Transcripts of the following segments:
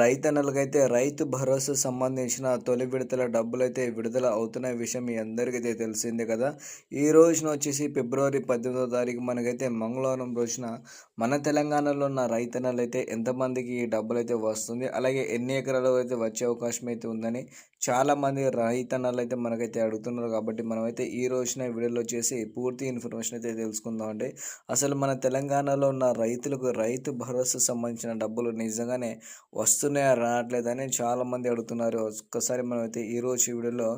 రైతన్నలకైతే రైతు భరోసా సంబంధించిన తొలి విడతల డబ్బులు అయితే విడుదల అవుతున్న విషయం మీ అందరికైతే తెలిసిందే కదా. ఈ రోజున వచ్చేసి ఫిబ్రవరి పద్దెనిమిదో తారీఖు మనకైతే మంగళవారం రోజున మన తెలంగాణలో ఉన్న రైతన్నలు అయితే ఎంతమందికి ఈ డబ్బులు అయితే వస్తుంది అలాగే ఎన్ని ఎకరాలు అయితే వచ్చే అవకాశం అయితే ఉందని చాలామంది రైతన్నలు అయితే మనకైతే అడుగుతున్నారు కాబట్టి మనమైతే ఈ రోజున వీడియోలో చేసి పూర్తి ఇన్ఫర్మేషన్ అయితే తెలుసుకుందాం అంటే అసలు మన తెలంగాణలో ఉన్న రైతులకు రైతు భరోసా సంబంధించిన డబ్బులు నిజంగానే వస్తున్నాయా రావట్లేదని చాలామంది అడుగుతున్నారు. ఒక్కసారి మనమైతే ఈరోజు వీడియోలో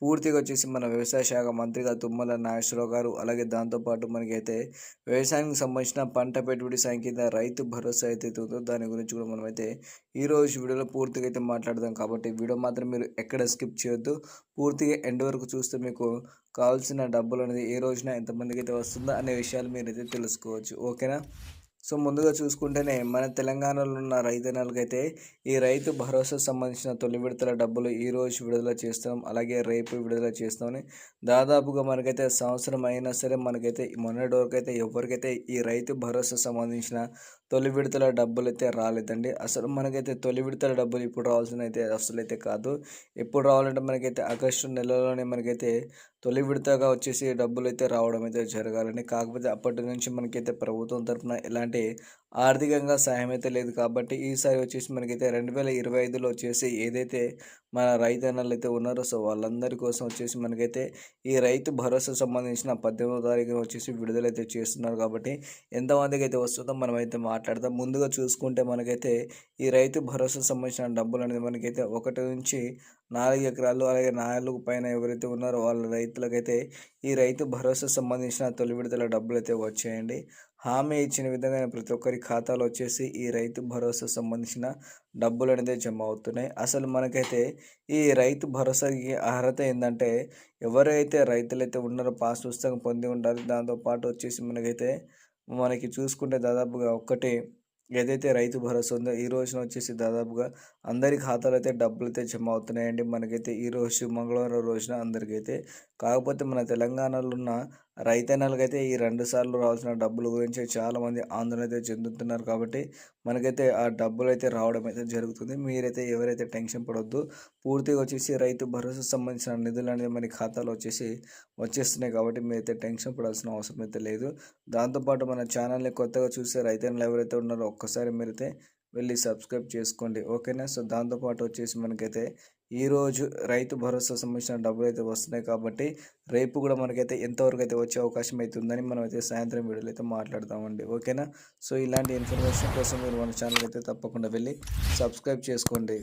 పూర్తిగా వచ్చేసి మన వ్యవసాయ శాఖ మంత్రిగా తుమ్మల నాగేశ్వరరావు గారు అలాగే దాంతోపాటు మనకైతే వ్యవసాయానికి సంబంధించిన పంట పెట్టుబడి సంఖ్య రైతు భరోసా అయితే ఉందో దాని గురించి కూడా మనమైతే ఈరోజు వీడియోలో పూర్తిగా అయితే మాట్లాడదాం. కాబట్టి వీడియో మాత్రం మీరు ఎక్కడ స్కిప్ చేయొద్దు. పూర్తిగా ఎండ్ వరకు చూస్తే మీకు కావాల్సిన డబ్బులు అనేది ఏ రోజున ఎంతమందికి అయితే వస్తుందో అనే విషయాలు మీరైతే తెలుసుకోవచ్చు. ఓకేనా? సో ముందుగా చూసుకుంటేనే మన తెలంగాణలో ఉన్న రైతన్నలకైతే ఈ రైతు భరోసా సంబంధించిన తొలి విడతల డబ్బులు ఈ రోజు విడుదల చేస్తాం అలాగే రేపు విడుదల చేస్తామని దాదాపుగా మనకైతే సంవత్సరం అయినా సరే మనకైతే మొన్నటి వరకు అయితే ఎవరికైతే ఈ రైతు భరోసా సంబంధించిన తొలి విడతల డబ్బులు అయితే రాలేదండి. అసలు మనకైతే తొలి విడతల డబ్బులు ఇప్పుడు రావాల్సిన అయితే అసలు అయితే కాదు. ఎప్పుడు రావాలంటే మనకైతే ఆగస్టు నెలలోనే మనకైతే తొలి విడతగా వచ్చేసి డబ్బులు అయితే రావడం అయితే జరగాలని కాకపోతే అప్పటి నుంచి మనకైతే ప్రభుత్వం తరఫున ఎలాంటి ఆర్థికంగా సహాయం అయితే లేదు కాబట్టి ఈసారి వచ్చేసి మనకైతే రెండు వేల ఇరవై ఐదులో వచ్చేసి ఏదైతే మన రైతన్నలు అయితే ఉన్నారో సో వాళ్ళందరి కోసం వచ్చేసి మనకైతే ఈ రైతు భరోసా సంబంధించిన పద్దెనిమిదో తారీఖున వచ్చేసి విడుదలైతే చేస్తున్నారు కాబట్టి ఎంతమందికి అయితే వస్తుందో మనం అయితే మాట్లాడదాం. ముందుగా చూసుకుంటే మనకైతే ఈ రైతు భరోసా సంబంధించిన డబ్బులు అనేది మనకైతే ఒకటి నుంచి నాలుగు ఎకరాలు అలాగే నాలుగు పైన ఎవరైతే ఉన్నారో వాళ్ళ రైతులకైతే ఈ రైతు భరోసా సంబంధించిన తొలి విడుదల డబ్బులు అయితే వచ్చాయండి. హామీ ఇచ్చిన విధంగా ప్రతి ఒక్కరి ఖాతాలో వచ్చేసి ఈ రైతు భరోసా సంబంధించిన డబ్బులు అనేది జమ అవుతున్నాయి. అసలు మనకైతే ఈ రైతు భరోసాకి అర్హత ఏంటంటే ఎవరైతే రైతులైతే ఉన్నారో పాస్ పుస్తకం పొంది ఉండాలి దాంతోపాటు వచ్చేసి మనకైతే మనకి చూసుకుంటే దాదాపుగా ఒక్కటి ఏదైతే రైతు భరోసా ఉందో ఈ రోజున వచ్చేసి దాదాపుగా అందరి ఖాతాలో అయితే డబ్బులు అయితే జమ అవుతున్నాయండి. మనకైతే ఈ రోజు మంగళవారం రోజున అందరికైతే. కాకపోతే మన తెలంగాణలో ఉన్న రైతన్నలకైతే ఈ రెండు సార్లు రావాల్సిన డబ్బుల గురించి చాలామంది ఆందోళన అయితే చెందుతున్నారు కాబట్టి మనకైతే ఆ డబ్బులు అయితే రావడం అయితే జరుగుతుంది. మీరైతే ఎవరైతే టెన్షన్ పడొద్దు పూర్తిగా వచ్చేసి రైతు భరోసా సంబంధించిన నిధులు అనేది మన ఖాతాలో వచ్చేసి వచ్చేస్తున్నాయి కాబట్టి మీరైతే టెన్షన్ పడాల్సిన అవసరం అయితే లేదు. దాంతోపాటు మన ఛానల్ని కొత్తగా చూసే రైతన్నలు ఎవరైతే ఉన్నారో ఒక్కసారి మీరైతే వెళ్ళి సబ్స్క్రైబ్ చేసుకోండి. ఓకేనా? సో దాంతోపాటు వచ్చేసి మనకైతే ఈరోజు రైతు భరోసా సంబంధించిన డబ్బులు అయితే వస్తున్నాయి కాబట్టి రేపు కూడా మనకైతే ఎంతవరకు అయితే వచ్చే అవకాశం అయితే ఉందని మనం అయితే సాయంత్రం వీడియోలో అయితే మాట్లాడదామండి ఓకేనా? సో ఇలాంటి ఇన్ఫర్మేషన్ కోసం మీరు మన ఛానల్ అయితే తప్పకుండా వెళ్ళి సబ్స్క్రైబ్ చేసుకోండి.